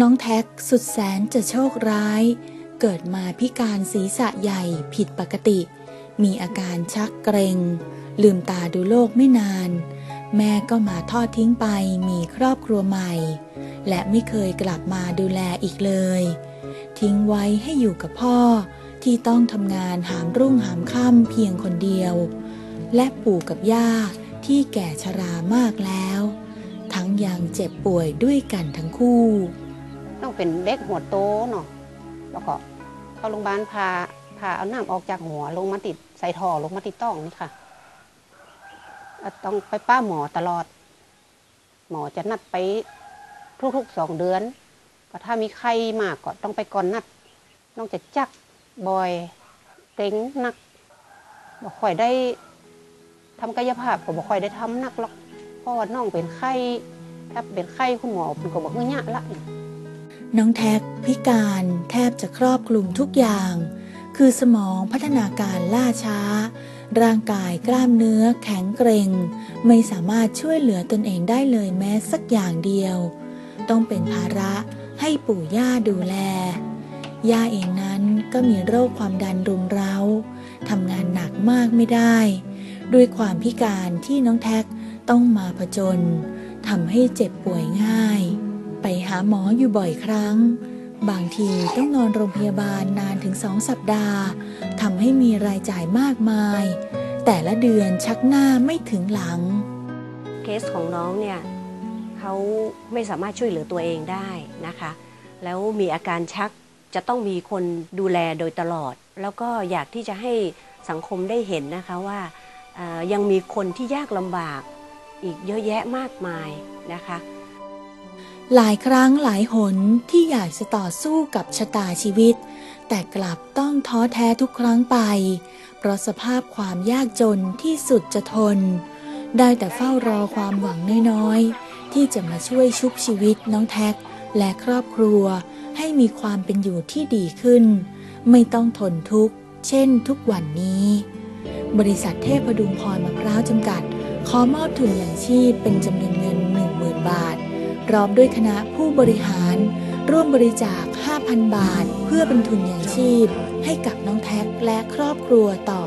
น้องแท็กสุดแสนจะโชคร้าย เกิดมาพิการศีรษะใหญ่ผิดปกติ มีอาการชักเกรงลืมตาดูโลกไม่นาน แม่ก็มาทอดทิ้งไปมีครอบครัวใหม่ และไม่เคยกลับมาดูแลอีกเลย ทิ้งไว้ให้อยู่กับพ่อที่ต้องทำงานหามรุ่งหามค่ำเพียงคนเดียว และปู่กับย่าที่แก่ชรามากแล้ว ทั้งยังเจ็บป่วยด้วยกันทั้งคู่ เป็นเด็กหัวโตเนาะแล้วก็เข้าโรงพยาบาลพาพาเอาน้ำออกจากหัวลงมาติดใส่ท่อลงมาติดต้องนี่ค่ะ ต้องไปป้าหมอตลอด หมอจะนัดไปทุกๆสองเดือน ก็ถ้ามีไข้มากก็ต้องไปก่อนนัดน้องจะจักบ่อยเต็งนักบ่ค่อยได้ทำกายภาพก็บ่ค่อยได้ทำนักหรอกเพราะว่าน้องเป็นไข้ถ้าเป็นไข้คุณหมอเพิ่นก็บอกเงี้ยละ น้องแท็กพิการแทบจะครอบคลุมทุกอย่าง คือสมองพัฒนาการล่าช้า ร่างกายกล้ามเนื้อแข็งเกร็ง ไม่สามารถช่วยเหลือตนเองได้เลยแม้สักอย่างเดียว ต้องเป็นภาระให้ปู่ย่าดูแล ย่าเองนั้นก็มีโรคความดันรุมเร้าทำงานหนักมากไม่ได้ ด้วยความพิการที่น้องแท็กต้องมาผจญทำให้เจ็บป่วยง่าย ไปหาหมออยู่บ่อยครั้ง บางทีต้องนอนโรงพยาบาลนานถึงสองสัปดาห์ทำให้มีรายจ่ายมากมาย แต่ละเดือนชักหน้าไม่ถึงหลัง เคสของน้องเนี่ยเขาไม่สามารถช่วยเหลือตัวเองได้นะคะ แล้วมีอาการชักจะต้องมีคนดูแลโดยตลอด แล้วก็อยากที่จะให้สังคมได้เห็นนะคะว่ายังมีคนที่ยากลำบากอีกเยอะแยะมากมายนะคะ หลายครั้งหลายหนที่อยากจะต่อสู้กับชะตาชีวิต แต่กลับต้องท้อแท้ทุกครั้งไป เพราะสภาพความยากจนที่สุดจะทน ได้แต่เฝ้ารอความหวังน้อยๆ ที่จะมาช่วยชุบชีวิตน้องแท็ก และครอบครัว ให้มีความเป็นอยู่ที่ดีขึ้น ไม่ต้องทนทุกข์ เช่นทุกวันนี้ บริษัทเทพดุงพรมะพร้าวจำกัด ขอมอบทุนอย่างชีพเป็นจำนวนเงิน 10,000 บาท พร้อมด้วยคณะผู้บริหาร ร่วมบริจาค 5,000 บาท เพื่อเป็นทุนอย่างชีพ ให้กับน้องแท็กและครอบครัวต่อ